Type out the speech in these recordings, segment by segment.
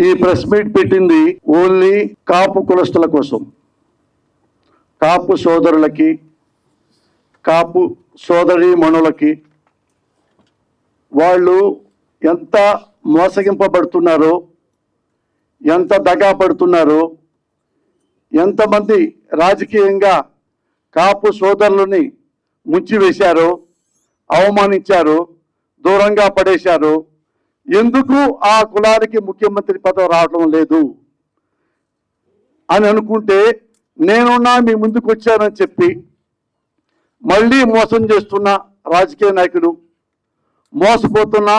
ఈ press meet పెట్టింది only Kapu కులస్తుల కోసం. కాపు సోదరులకి కాపు సోదరి మనులకి వాళ్ళు ఎంత మోసగింపబడుతున్నారో ఎంత దగా పడుతున్నారో ఎంతమంది రాజకీయంగా కాపు సోదరులని ముంచివేశారో అవమానించారో దూరంగా పడేశారో ఎందుకు ఆ కులానికి ముఖ్యమంత్రి పదవి రావడం లేదు? అని అనుకుంటే నేనున్నా మీ ముందుకు వచ్చానని చెప్పి మళ్ళీ మోసం చేస్తున్న రాజకీయ నాయకులు మోసపోతున్న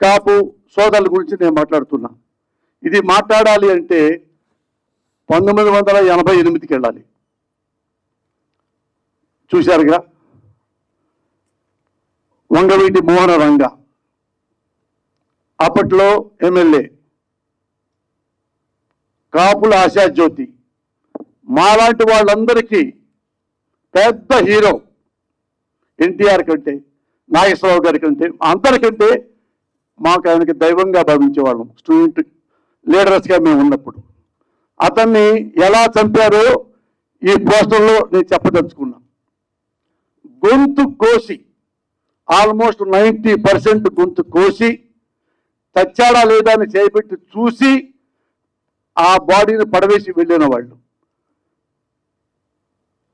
కాపు సోదరుల గురించి నేను మాట్లాడుతున్నా. ఇది మాట్లాడాలి అంటే పంతొమ్మిది వందల ఎనభై ఎనిమిదికి వెళ్ళాలి. చూశారుగా? వంగవీటి మోహన రంగ అప్పట్లో ఎమ్మెల్యే కాపుల ఆశాజ్యోతి. మాలాంటి వాళ్ళందరికీ పెద్ద హీరో ఎన్టీఆర్ కంటే నాగేశ్వరరావు గారి కంటే అందరికంటే మాకు ఆయనకి దైవంగా భావించేవాళ్ళం. స్టూడెంట్ లీడర్స్గా మేము ఉన్నప్పుడు. అతన్ని ఎలా చంపారో ఈ పోస్టర్లో నేను చెప్పదలుచుకున్నా. గొంతు కోసి ఆల్మోస్ట్ నైంటీ పర్సెంట్ గొంతు కోసి చచ్చాడా లేదా అని చేపెట్టి చూసి ఆ బాడీని పడవేసి వెళ్ళిన వాళ్ళు.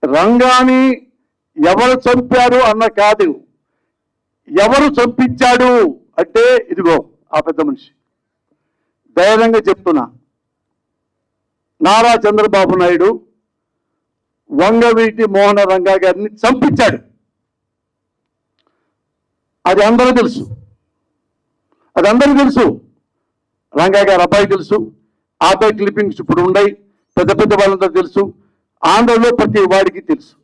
రంగాని ఎవరు చంపారు అన్న కాదు ఎవరు చంపించాడు అంటే ఇదిగో ఆ పెద్ద మనిషి. ధైర్యంగా చెప్తున్నా. నారా చంద్రబాబు నాయుడు వంగవీటి మోహన రంగా గారిని చంపించాడు. అది అందరూ తెలుసు. అది అందరికీ తెలుసు. రంగా గారు అబ్బాయి తెలుసు. ఆ అబ్బాయి క్లిప్పింగ్స్ ఇప్పుడు ఉన్నాయి. పెద్ద పెద్ద వాళ్ళందరూ తెలుసు. ఆంధ్రలో ప్రతి వాడికి తెలుసు.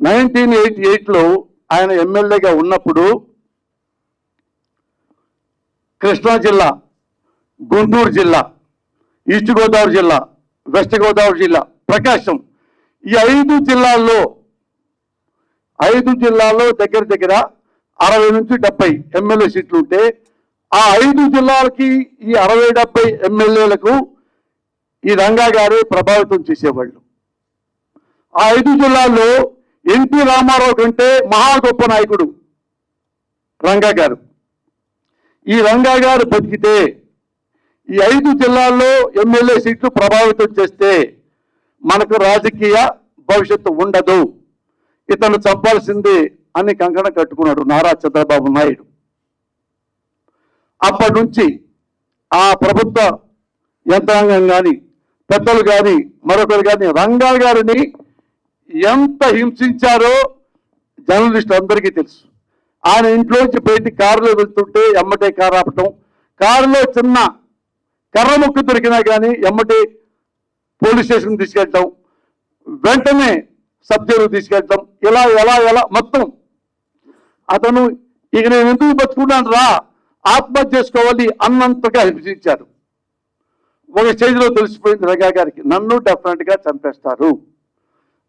నైన్టీన్ ఎయిటీ ఎయిట్లో ఆయన ఎమ్మెల్యేగా ఉన్నప్పుడు కృష్ణా జిల్లా గుంటూరు జిల్లా ఈస్ట్ గోదావరి జిల్లా వెస్ట్ గోదావరి జిల్లా ప్రకాశం ఈ ఐదు జిల్లాల్లో ఐదు జిల్లాల్లో దగ్గర దగ్గర అరవై నుంచి డెబ్బై ఎమ్మెల్యే సీట్లు ఉంటే ఆ ఐదు జిల్లాలకి ఈ అరవై డెబ్బై ఎమ్మెల్యేలకు ఈ రంగా గారే ప్రభావితం చేసేవాళ్ళు. ఆ ఐదు జిల్లాల్లో ఎన్టీ రామారావు కంటే మహా గొప్ప నాయకుడు రంగా గారు. ఈ రంగా గారు బతికితే ఈ ఐదు జిల్లాల్లో ఎమ్మెల్యే సీట్లు ప్రభావితం చేస్తే మనకు రాజకీయ భవిష్యత్తు ఉండదు. ఇతను చంపాల్సింది అని కంకణ కట్టుకున్నాడు నారా చంద్రబాబు నాయుడు. అప్పటి నుంచి ఆ ప్రభుత్వ యంత్రాంగం కానీ పెద్దలు కానీ మరొకరు కానీ రంగా గారిని ఎంత హింసించారో జర్నలిస్ట్ అందరికీ తెలుసు. ఆయన ఇంట్లోంచి బయటి కారులో వెళ్తుంటే ఎమ్మటే కారు ఆపటం కారులో చిన్న కర్ర ముక్కు దొరికినా కానీ ఎమ్మటే పోలీస్ స్టేషన్ తీసుకెళ్ళటం వెంటనే సబ్ జైలు తీసుకెళ్ళటం ఇలా ఎలా ఎలా మొత్తం అతను ఇక నేను ఎందుకు బతుకున్నాను రా? ఆత్మహత్య చేసుకోవాలి అన్నంతగా హింసించారు ఒక స్టేజ్లో తెలిసిపోయింది రగా గారికి. నన్ను డెఫినెట్గా చంపేస్తారు.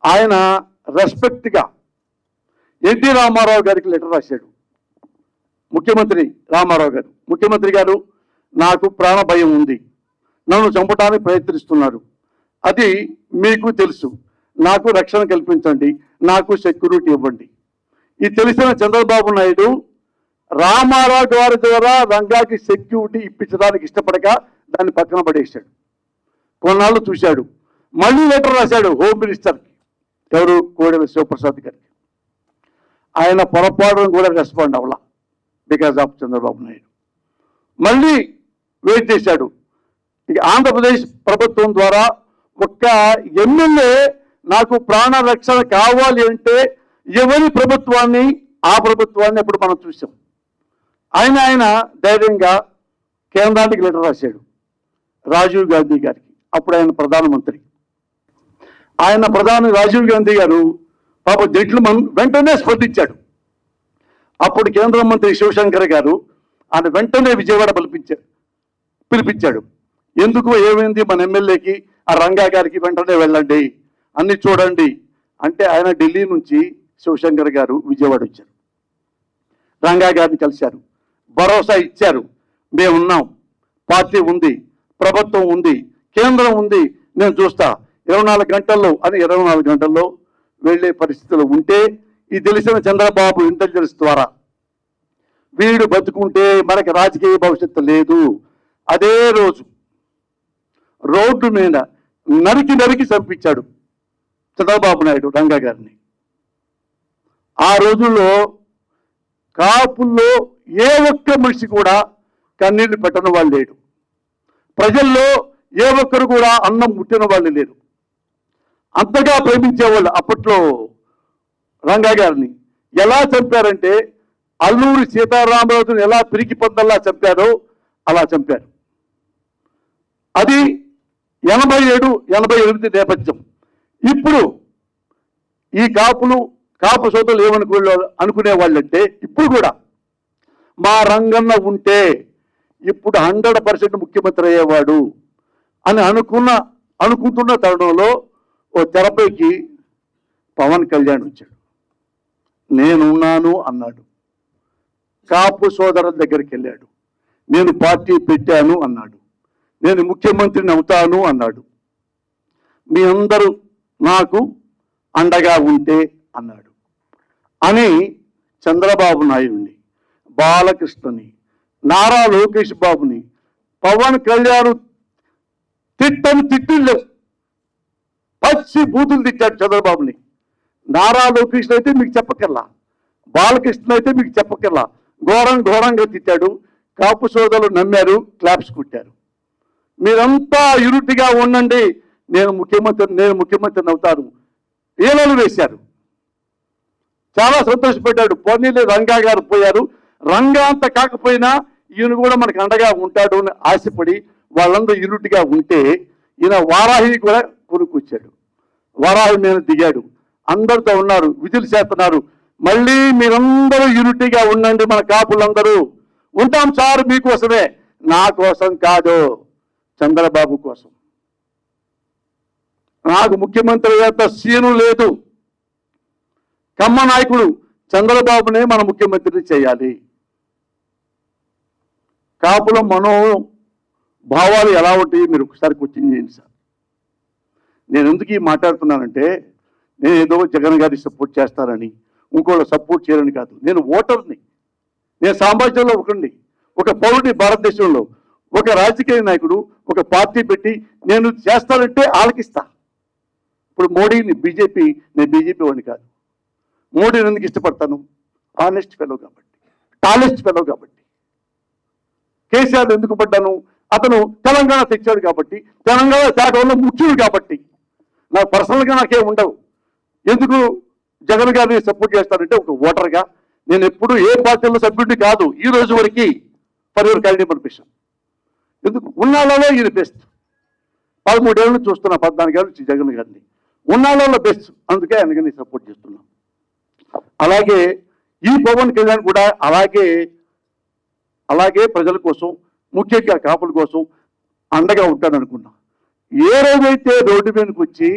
ఆయన రెస్పెక్ట్గా ఎన్టీ రామారావు గారికి లెటర్ రాశాడు. ముఖ్యమంత్రి రామారావు గారు. ముఖ్యమంత్రి గారు నాకు ప్రాణ భయం ఉంది. నన్ను చంపడానికి ప్రయత్నిస్తున్నారు. అది మీకు తెలుసు. నాకు రక్షణ కల్పించండి. నాకు సెక్యూరిటీ ఇవ్వండి. ఇది తెలిసిన చంద్రబాబు నాయుడు రామారావు గారి ద్వారా రంగాకి సెక్యూరిటీ ఇప్పించడానికి ఇష్టపడక దాన్ని పక్కన పడేశాడు. కొన్నాళ్ళు చూశాడు. మళ్ళీ లెటర్ రాశాడు హోమ్ మినిస్టర్కి ఎవరు? కోడెల శివప్రసాద్ గారికి. ఆయన పొరపాటును కూడా respond అవ్వాల. Because of Chandrababu Naidu. మళ్ళీ వెయిట్ చేశాడు. ఇక ఆంధ్రప్రదేశ్ ప్రభుత్వం ద్వారా ఒక్క ఎమ్మెల్యే నాకు ప్రాణ రక్షణ కావాలి అంటే ఎవరి ప్రభుత్వాన్ని ఆ ప్రభుత్వాన్ని అప్పుడు మనం చూసాం? ఆయన ఆయన ధైర్యంగా కేంద్రానికి లెటర్ రాశాడు. రాజీవ్ గాంధీ గారికి. అప్పుడు ఆయన ప్రధానమంత్రి. ఆయన ప్రధాని రాజీవ్ గాంధీ గారు పాప జైట్లమన్ వెంటనే స్పందించాడు. అప్పుడు కేంద్ర మంత్రి శివశంకర్ గారు ఆయన వెంటనే విజయవాడ పిలిపించాడు పిలిపించాడు. ఎందుకు ఏమైంది మన ఎమ్మెల్యేకి ఆ రంగా గారికి వెంటనే వెళ్ళండి అన్ని చూడండి అంటే ఆయన ఢిల్లీ నుంచి శివశంకర్ గారు విజయవాడ వచ్చారు. రంగా గారిని కలిశారు. భరోసా ఇచ్చారు. మేమున్నాం. పార్టీ ఉంది. ప్రభుత్వం ఉంది. కేంద్రం ఉంది. నేను చూస్తా. ఇరవై నాలుగు గంటల్లో అని ఇరవై నాలుగు గంటల్లో వెళ్ళే పరిస్థితులు ఉంటే ఇది తెలిసిన చంద్రబాబు ఇంటెలిజెన్స్ ద్వారా వీడు బతుకుంటే మనకి రాజకీయ భవిష్యత్తు లేదు. అదే రోజు రోడ్డు మీద నరికి నరికి చంపించాడు చంద్రబాబు నాయుడు రంగా గారిని. ఆ రోజుల్లో కాపుల్లో ఏ ఒక్క మనిషి కూడా కన్నీళ్ళు పెట్టని వాళ్ళు లేడు. ప్రజల్లో ఏ ఒక్కరు కూడా అన్నం ముట్టిన వాళ్ళు లేరు. అంతగా ప్రేమించేవాళ్ళు అప్పట్లో రంగా గారిని ఎలా చంపారంటే అల్లూరి సీతారామరాజును ఎలా పిరికి పొందల్లా చంపారో అలా చంపారు. అది ఎనభై ఏడు ఎనభై ఎనిమిది నేపథ్యం. ఇప్పుడు ఈ కాపులు కాపు సోదరులు ఏమనుకో అనుకునే వాళ్ళంటే ఇప్పుడు కూడా మా రంగన్న ఉంటే ఇప్పుడు హండ్రెడ్ పర్సెంట్ ముఖ్యమంత్రి అయ్యేవాడు అని అనుకున్న అనుకుంటున్న తరుణంలో ఓ తెరపైకి పవన్ కళ్యాణ్ వచ్చాడు. నేనున్నాను అన్నాడు. కాపు సోదరుల దగ్గరికి వెళ్ళాడు. నేను పార్టీ పెట్టాను అన్నాడు. నేను ముఖ్యమంత్రిని అవుతాను అన్నాడు. మీ అందరూ నాకు అండగా ఉంటే అన్నాడు. అని చంద్రబాబు నాయుడిని బాలకృష్ణని నారా లోకేష్ బాబుని పవన్ కళ్యాణ్ తిట్టని తిట్టిళ్ళు పచ్చి బూతులు తిట్టాడు చంద్రబాబుని. నారా లోకేష్ అయితే మీకు చెప్పకల్లా బాలకృష్ణ అయితే మీకు చెప్పకల్లా ఘోరం ఘోరంగా తిట్టాడు. కాపు సోదరులు నమ్మారు క్లాప్స్ కుట్టారు. మీరంతా ఇరుటిగా ఉండండి. నేను ముఖ్యమంత్రి నేను ముఖ్యమంత్రిని అవుతాను. ఈలలు వేశారు. చాలా సంతోషపడ్డాడు పోనీలే రంగా గారు పోయారు. రంగా అంత కాకపోయినా ఈయన కూడా మనకు అండగా ఉంటాడు అని ఆశపడి వాళ్ళందరూ ఇరుటిగా ఉంటే ఈయన వారాహి కూడా కొనుక్కొచ్చాడు. వారాహి మీద దిగాడు. అందరితో ఉన్నారు విధులు చేస్తున్నారు. మళ్ళీ మీరందరూ యూనిటీగా ఉండండి మన కాపులందరూ. ఉంటాం సార్ మీకోసమే. నా కోసం కాదు చంద్రబాబు కోసం. నాకు ముఖ్యమంత్రి యొక్క సీను లేదు. కమ్మ నాయకుడు చంద్రబాబునే మన ముఖ్యమంత్రిని చేయాలి. కాపుల మనో భావాలు ఎలా ఉంటాయి మీరు ఒకసారి క్వశ్చన్ చేయండి సార్. నేను ఎందుకు ఈ మాట్లాడుతున్నానంటే నేను ఏదో జగన్ గారి సపోర్ట్ చేస్తారని ఇంకోళ్ళు సపోర్ట్ చేయరని కాదు. నేను ఓటర్ని. నేను సామ్రాజ్యంలో ఒకండి ఒక పౌరుడి భారతదేశంలో. ఒక రాజకీయ నాయకుడు ఒక పార్టీ పెట్టి నేను చేస్తానంటే ఆలకిస్తా. ఇప్పుడు మోడీని బీజేపీ నేను బీజేపీ వాడిని కాదు. మోడీని ఎందుకు ఇష్టపడతాను? ఆనెస్ట్ ఫెలో కాబట్టి. టాలెస్ట్ ఫెలో కాబట్టి. కేసీఆర్ ఎందుకు పడ్డాను? అతను తెలంగాణ తెచ్చాడు కాబట్టి తెలంగాణ తేటంలో ముఖ్యుడు కాబట్టి. నాకు పర్సనల్గా నాకేం ఉండవు. ఎందుకు జగన్ గారిని సపోర్ట్ చేస్తానంటే ఒక ఓటర్గా నేను ఎప్పుడు ఏ పార్టీలో సభ్యుడిని కాదు. ఈ రోజు వరకు ఫర్ యువర్ పంపిస్తాను ఎందుకు? ఉన్నాళ్ళలో ఈయన బెస్ట్ పదమూడేళ్ళు చూస్తున్నా పద్నాలుగేళ్ళు నుంచి జగన్ గారిని. ఉన్నాళ్ళలో బెస్ట్ అందుకే ఆయనకి సపోర్ట్ చేస్తున్నాను అలాగే ఈ పవన్ కళ్యాణ్ కూడా అలాగే అలాగే ప్రజల కోసం ముఖ్యంగా కాపుల కోసం అండగా ఉంటాననుకున్నా ఏ రోజైతే రోడ్డు మీదకి వచ్చి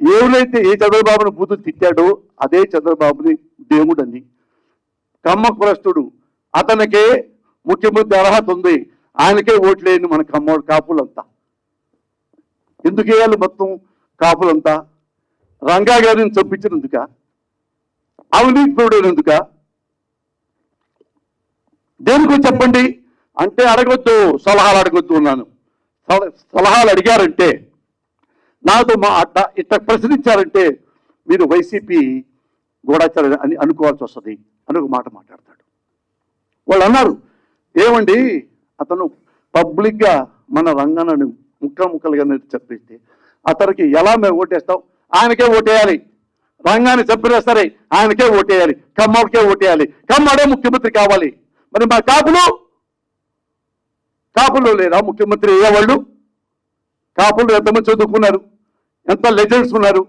ఎవరైతే ఏ చంద్రబాబుని బూతులు తిట్టాడో అదే చంద్రబాబుని దేవుడని కమ్మ కులస్తుడు అతనికే ముఖ్యమంత్రి అర్హత ఉంది. ఆయనకే ఓట్లేని మన కమ్మ కాపులంతా. ఎందుకు వేయాలి మొత్తం కాపులంతా? రంగా గారిని చంపించినందుక. అవినీతి పరుడైనందుక దేనికి చెప్పండి? అంటే అడగొద్దు సలహాలు అడగొద్దు ఉన్నాను సలహాలు అడిగారంటే నాతో మా అట్ట ఇట్ట ప్రశ్నించారంటే మీరు వైసీపీ గూఢాచారం అని అనుకోవాల్సి వస్తుంది అని ఒక మాట మాట్లాడతాడు. వాళ్ళు అన్నారు ఏమండి అతను పబ్లిక్గా మన రంగాన్ని ముక్కలు ముక్కలుగా చెప్పేస్తే అతనికి ఎలా మేము ఓటేస్తాం? ఆయనకే ఓటేయాలి. రంగాన్ని చంపినా సరే ఆయనకే ఓటేయాలి. కమ్మడికే ఓటేయాలి. కమ్మడే ముఖ్యమంత్రి కావాలి. మరి మా కాపులు? కాపులు లేదా ముఖ్యమంత్రి అయ్యేవాళ్ళు? కాపులు ఎంతమంది చదువుకున్నారు? ఎంత లెజెండ్స్ ఉన్నారు?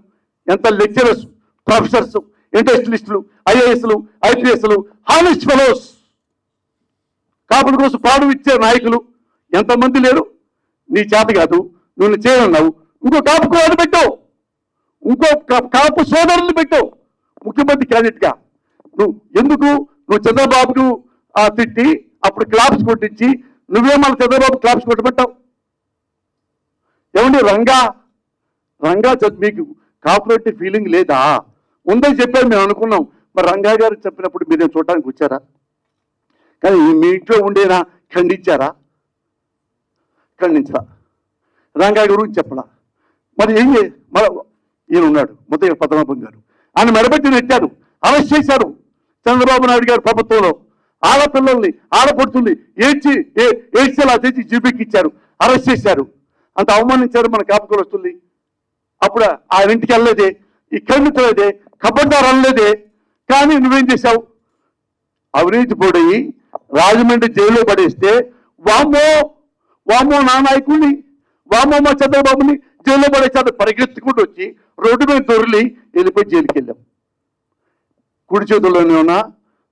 ఎంత లెక్చరర్స్ ప్రొఫెసర్స్ ఇండస్ట్రియలిస్టులు ఐఏఎస్లు ఐపీఎస్లు హానెస్ట్ ఫెలోస్? కాపుల కోసం పాడు ఇచ్చే నాయకులు ఎంతమంది లేరు? నీ చేత కాదు నువ్వు చేయనున్నావు ఇంకో కాపుకు కోడ పెట్టు. ఇంకో కాపు సోదరులు పెట్టు. ముఖ్యమంత్రి క్యాండిడేట్గా. నువ్వు ఎందుకు? నువ్వు చంద్రబాబుకు ఆ తిట్టి అప్పుడు క్లాప్స్ కొట్టించి నువ్వే మన చంద్రబాబు క్లాప్స్ కొట్టబెట్టావు ఏమండి రంగా? రంగా చ- మీకు కాపరేటివ్ ఫీలింగ్ లేదా? ఉందని చెప్పారు మేము అనుకున్నాం. మరి రంగా గారు చెప్పినప్పుడు మీరు చూడటానికి వచ్చారా? కానీ మీ ఇంట్లో ఉండేనా? ఖండించారా? ఖండించరా రంగా గురించి చెప్పడా మరి ఏం చే మన ఈయన ఉన్నాడు ముద్దయ్య పద్మనాభం గారు. ఆయన మెడబెట్టి నెట్టారు. అరెస్ట్ చేశారు. చంద్రబాబు నాయుడు గారు ప్రభుత్వంలో. ఆడపిల్లల్ని ఆడపడుతుంది ఏడ్చి ఏ- ఏడ్చేలా చేసి జీబీకి ఇచ్చారు. అరెస్ట్ చేశారు. అంత అవమానించారు మన కాపుకొని వస్తుంది అప్పుడు ఆయన ఇంటికి వెళ్ళలేదే ఈ ఖండించలేదే కబడ్డారు అనలేదే కానీ నువ్వేం చేశావు? అవినీతి పొడి రాజమండ్రి జైల్లో పడేస్తే వామో వామ్మో నా నాయకుడిని వామ్మో మా చంద్రబాబుని జైల్లో పడేసాడు పరిగెత్తుకుంటూ వచ్చి రోడ్డు మీద దొరిలి వెళ్ళిపోయి జైలుకి వెళ్ళాం కుడి చేతుల్లోనే ఉన్న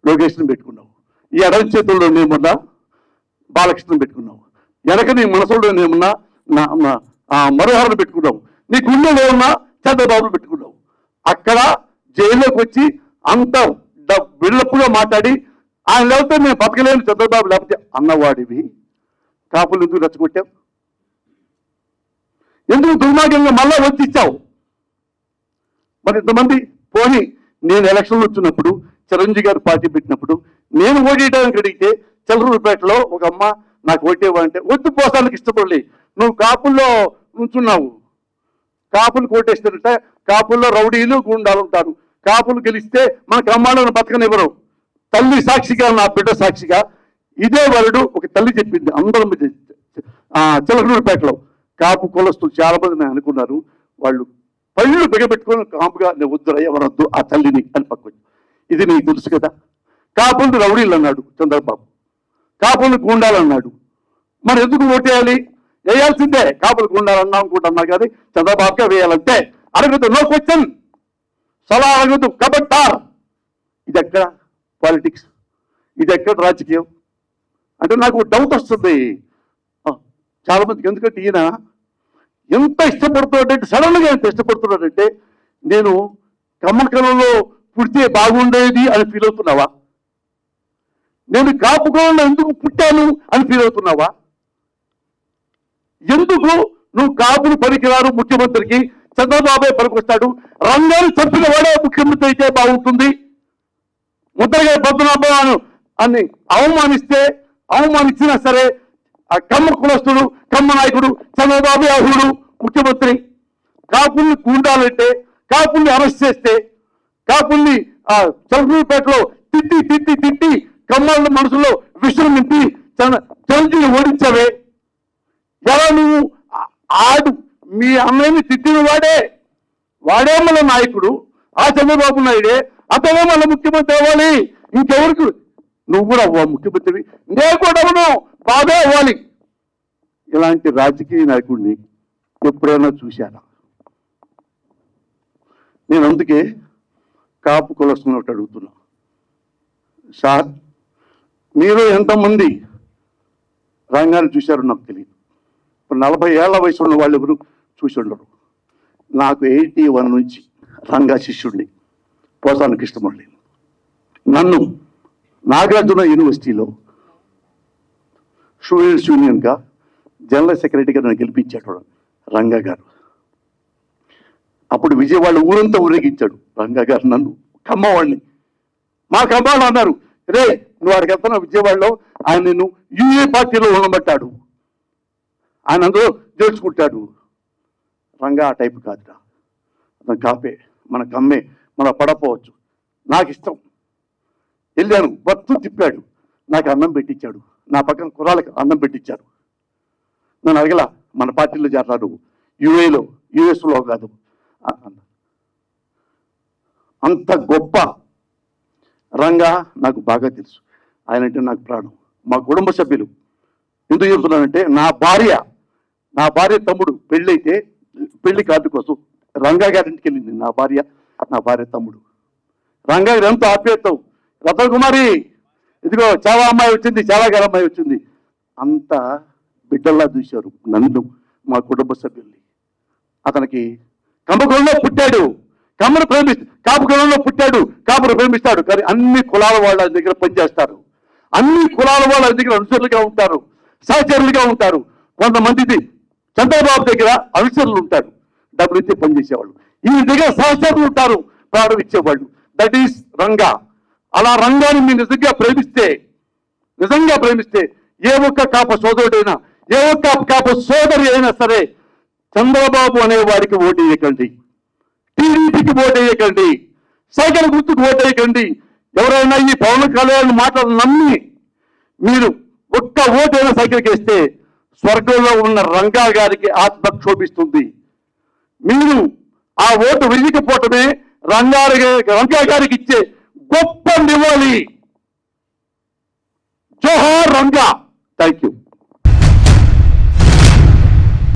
లోకేష్ని పెట్టుకున్నావు ఈ ఎడమ చేతుల్లోనేమన్నా బాలకృష్ణ పెట్టుకున్నావు వెనక నీ మనసులోనేమన్నా నా మరోహరను పెట్టుకున్నావు నీ గుండెలో ఉన్న చంద్రబాబును పెట్టుకున్నావు అక్కడ జైల్లోకి వచ్చి అంత బిల్డప్గా మాట్లాడి ఆయన లేకపోతే మేము బతకలేని చంద్రబాబు లేకపోతే అన్నవాడివి. కాపులు ఎందుకు రెచ్చగొట్టావు ఎందుకు దుర్మార్గంగా మళ్ళా వచ్చిచ్చావు మరి ఇంతమంది పోని నేను ఎలక్షన్లు వచ్చినప్పుడు చిరంజీవి గారు పార్టీ పెట్టినప్పుడు నేను ఓటేయడానికి అడిగితే చలరూరుపేటలో ఒక అమ్మ నాకు ఓటేవంటే వద్దు పోసానికి ఇష్టపడలే. నువ్వు కాపుల్లో నుంచున్నావు. కాపులు కోటేస్తారంటే కాపుల్లో రౌడీలు గుండాలు ఉంటారు కాపులు గెలిస్తే మన గ్రామాలను బతకనివ్వరు. తల్లి సాక్షిగా నా బిడ్డ సాక్షిగా ఇదే వరుడు ఒక తల్లి చెప్పింది అందరం చిలకనూరుపేటలో. కాపు కులస్తులు చాలా మంది నేను అనుకున్నారు. వాళ్ళు పళ్ళు బిగబెట్టుకొని కాపుగా నేను వద్దు ఎవరొద్దు ఆ తల్లిని అని పక్కకు ఇది నీకు తెలుసు కదా. కాపులు రౌడీలు అన్నాడు చంద్రబాబు. కాపులు గుండాలు అన్నాడు. మరి ఎందుకు ఓటేయాలి? వేయాల్సిందే. కాపులు గుండాలు అన్నా అనుకుంటున్నా కానీ చంద్రబాబుగా వేయాలంటే అడగదు నో క్వశ్చన్ సలా అడగదు కబట్టార్ ఇది ఎక్కడ? పాలిటిక్స్. ఇది ఎక్కడ రాజకీయం? అంటే నాకు డౌట్ వస్తుంది. చాలా మందికి ఎందుకంటే ఈయన ఎంత ఇష్టపడుతున్నాడంటే సడన్గా ఎంత ఇష్టపడుతున్నాడంటే నేను కమ్మకలంలో పుడితే బాగుండేది అని ఫీల్ అవుతున్నావా? నేను కాపుకోవడంలో ఎందుకు పుట్టాను అని ఫీల్ అవుతున్నావా? ఎందుకు నువ్వు కాపులు పనికిరారు ముఖ్యమంత్రికి? చంద్రబాబే పనికొస్తాడు. రంగాన్ని చంపిన వాడే ముఖ్యమంత్రి అయితే బాగుంటుంది. ముద్రగా పద్మనాభాను అని అవమానిస్తే అవమానించినా సరే ఆ కమ్మ కులస్తుడు కమ్మ నాయకుడు చంద్రబాబు అహుడు ముఖ్యమంత్రి. కాపుల్ని గుండాలంటే కాపుల్ని అరెస్ట్ చేస్తే కాపుల్ని ఆ చంద్రపేటలో తిట్టి తిట్టి తిట్టి కమ్మల మనసులో విషయం నింపి చంద్రుని ఓడించవే. ఎలా నువ్వు ఆడు మీ అన్నయ్యని తిట్టిన వాడే? వాడే మన నాయకుడు. ఆ చంద్రబాబు నాయుడే. అతనే మన ముఖ్యమంత్రి అవ్వాలి. ఇంకెవరికి? నువ్వు కూడా అవ్వ ముఖ్యమంత్రి నేను కూడా అవును అవ్వాలి. ఇలాంటి రాజకీయ నాయకుడిని ఎప్పుడైనా చూశారా నేను అందుకే కాపు కొలుస్తున్నట్టు అడుగుతున్నా. సార్ మీరు ఎంతమంది రంగాన్ని చూశారో నాకు తెలియదు. ఇప్పుడు నలభై ఏళ్ళ వయసు ఉన్న వాళ్ళు ఎవరు చూసి ఉండరు నాకు ఎయిటీ వన్ నుంచి రంగా శిష్యుడిని పోసానికి కృష్ణమురళి నన్ను నాగార్జున యూనివర్సిటీలో స్టూడెంట్స్ యూనియన్గా జనరల్ సెక్రటరీగా నన్ను గెలిపించాడు రంగా గారు. అప్పుడు విజయవాడ ఊరంతా ఊరేగించాడు రంగా గారు నన్ను. కమ్మవాడిని మా కమ్మాళ్ళు అన్నారు. రే నువ్వు వాడికి వెళ్తున్నా విజయవాడలో ఆయన నిన్ను యూఏ పార్టీలో ఉండబట్టాడు. ఆయన అందులో చేర్చుకుంటాడు రంగా ఆ టైప్ కాదురా. అతను కాపే మన కమ్మే మన పడపోవచ్చు. నాకు ఇష్టం వెళ్ళాను బతు తిప్పాడు. నాకు అన్నం పెట్టించాడు. నా పక్కన కుర్రాళ్ళకి అన్నం పెట్టించారు నన్ను అడగల మన పార్టీలో చేరరాడు యుఏలో యుఎస్లో కాదు. అంత గొప్ప రంగా నాకు బాగా తెలుసు. ఆయన అంటే నాకు ప్రాణం. మా కుటుంబ సభ్యులు. ఎందుకు చెప్తున్నానంటే నా భార్య నా భార్య తమ్ముడు పెళ్ళైతే పెళ్ళి కార్డు కోసం రంగా గారింటికి వెళ్ళింది నా భార్య నా భార్య తమ్ముడు. రంగా గారు ఎంతో ఆప్యాయతం రతన్ కుమారి! ఇదిగో చాలా అమ్మాయి వచ్చింది చాలా గారి అమ్మాయి వచ్చింది. అంత బిడ్డల్లా చూశారు నన్ను మా కుటుంబ సభ్యుల్ని. అతనికి కమ్మకులంలో పుట్టాడు కమ్మను ప్రేమిస్తూ కాపు కులంలో పుట్టాడు కాపును ప్రేమిస్తాడు కానీ అన్ని కులాల వాళ్ళ దగ్గర పనిచేస్తారు. అన్ని కులాల వాళ్ళ దగ్గర అనుసరులుగా ఉంటారు సహచరులుగా ఉంటారు. కొంతమందిది చంద్రబాబు దగ్గర అనుసరులు ఉంటారు డబ్బులు ఇచ్చే పనిచేసేవాళ్ళు. ఈ దగ్గర సహచరులు ఉంటారు ప్రారంభించేవాళ్ళు ఇచ్చేవాళ్ళు. That is Ranga. అలా రంగాన్ని మీరు నిజంగా ప్రేమిస్తే నిజంగా ప్రేమిస్తే ఏ ఒక్క కాప సోదరుడైనా ఏ ఒక్క కాప సోదరి అయినా సరే చంద్రబాబు అనే వారికి ఓటు వేయకండి. టీడీపీకి ఓటు వేయకండి. సైకిల్ గుర్తుకు ఓటు వేయకండి. ఎవరైనా ఈ పవన్ కళ్యాణ్ మాటలు నమ్మి మీరు ఒక్క ఓటైనా సైకిల్కి వేస్తే స్వర్గంలో ఉన్న రంగా గారికి ఆత్మ క్షోభిస్తుంది. మీరు ఆ ఓటు వెయ్యకపోవటమే రంగారి రంగా గారికి ఇచ్చే గొప్ప నివాళి. జోహార్ రంగా. Thank you